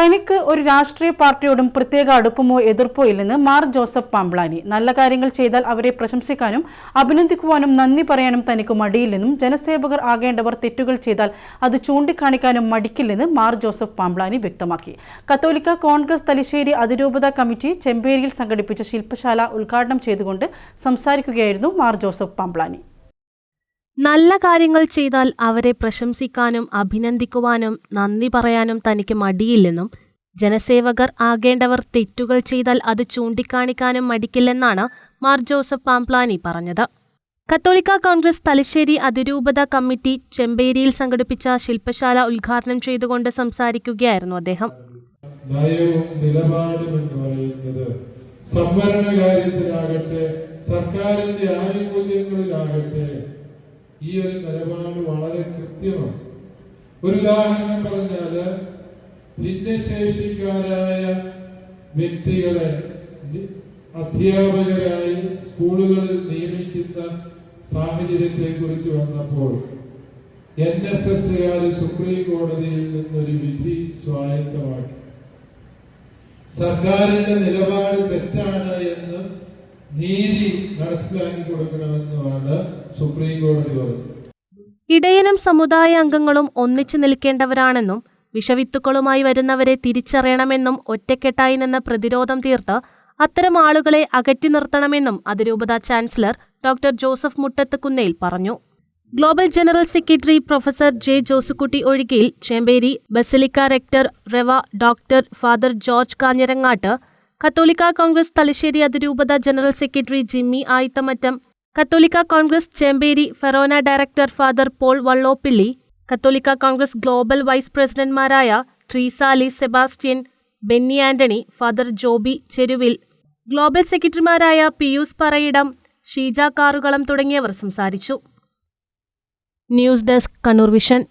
തനിക്ക് ഒരു രാഷ്ട്രീയ പാർട്ടിയോടും പ്രത്യേക അടുപ്പമോ എതിർപ്പോ ഇല്ലെന്ന് മാർ ജോസഫ് പാംബ്ലാനി. നല്ല കാര്യങ്ങൾ ചെയ്താൽ അവരെ പ്രശംസിക്കാനും അഭിനന്ദിക്കുവാനും നന്ദി പറയാനും തനിക്ക് മടിയില്ലെന്നും ജനസേവകർ ആകേണ്ടവർ തെറ്റുകൾ ചെയ്താൽ അത് ചൂണ്ടിക്കാണിക്കാനും മടിക്കില്ലെന്ന് മാർ ജോസഫ് പാംബ്ലാനി വ്യക്തമാക്കി. കത്തോലിക്ക കോൺഗ്രസ് തലശ്ശേരി അതിരൂപത കമ്മിറ്റി ചെമ്പേരിയിൽ സംഘടിപ്പിച്ച ശില്പശാല ഉദ്ഘാടനം ചെയ്തുകൊണ്ട് സംസാരിക്കുകയായിരുന്നു മാർ ജോസഫ് പാംബ്ലാനി. നല്ല കാര്യങ്ങൾ ചെയ്താൽ അവരെ പ്രശംസിക്കാനും അഭിനന്ദിക്കുവാനും നന്ദി പറയാനും തനിക്ക് മടിയില്ലെന്നും ജനസേവകർ ആകേണ്ടവർ തെറ്റുകൾ ചെയ്താൽ അത് ചൂണ്ടിക്കാണിക്കാനും മടിക്കില്ലെന്നാണ് മാർ ജോസഫ് പാംപ്ലാനി പറഞ്ഞത്. കത്തോലിക്ക കോൺഗ്രസ് തലശ്ശേരി അതിരൂപത കമ്മിറ്റി ചെമ്പേരിയിൽ സംഘടിപ്പിച്ച ശില്പശാല ഉദ്ഘാടനം ചെയ്തുകൊണ്ട് സംസാരിക്കുകയായിരുന്നു അദ്ദേഹം. എന്ന് സംവരണ കാര്യത്തിലാകട്ടെ സർക്കാരിന്റെ ആനുകൂല്യങ്ങളിലാകട്ടെ ഈ ഒരു നിലപാട് വളരെ കൃത്യമാണ്. ഒരു ഉദാഹരണം പറഞ്ഞാൽ ഭിന്നശേഷിക്കാരായ വ്യക്തികളെ അധ്യാപകരായി സ്കൂളുകളിൽ നിയമിക്കുന്ന സാഹചര്യത്തെ കുറിച്ച് വന്നപ്പോൾ എൻ എസ് എസ്സുകാർ സുപ്രീം കോടതിയിൽ നിന്നൊരു വിധി സ്വായത്തമാക്കി. സർക്കാരിന്റെ നിലപാട് തെറ്റാണ് എന്ന് നീതി നടപ്പിലാക്കി കൊടുക്കണമെന്നുമാണ് സുപ്രീം കോടതി പറഞ്ഞത്. ഇടയനും സമുദായ അംഗങ്ങളും ഒന്നിച്ചു നിൽക്കേണ്ടവരാണെന്നും വിഷവിത്തുക്കളുമായി വരുന്നവരെ തിരിച്ചറിയണമെന്നും ഒറ്റക്കെട്ടായി നിന്ന് പ്രതിരോധം തീർത്ത് അത്തരം ആളുകളെ അകറ്റി നിർത്തണമെന്നും അതിരൂപത chancellor doctor Joseph Muttath Kunnel പറഞ്ഞു. Global general secretary professor J Josukutty Ozhikayil Chemperi basilica rector Rev doctor father George Kanjirangatt കത്തോലിക്ക കോൺഗ്രസ് തലശ്ശേരി അതിരൂപത ജനറൽ സെക്രട്ടറി ജിമ്മി ആയിത്തമറ്റം കത്തോലിക്ക Congress Chemperi Forane director father Paul Vallopilly കത്തോലിക്ക Congress global vice പ്രസിഡന്റ്മാരായ Treesaly Sebastian Benny Antony father Joby Cheruvil global സെക്രട്ടറിമാരായ Pius Parayidam Sheeja Karukulam തുടങ്ങിയവർ സംസാരിച്ചു. News desk Kannur Vision.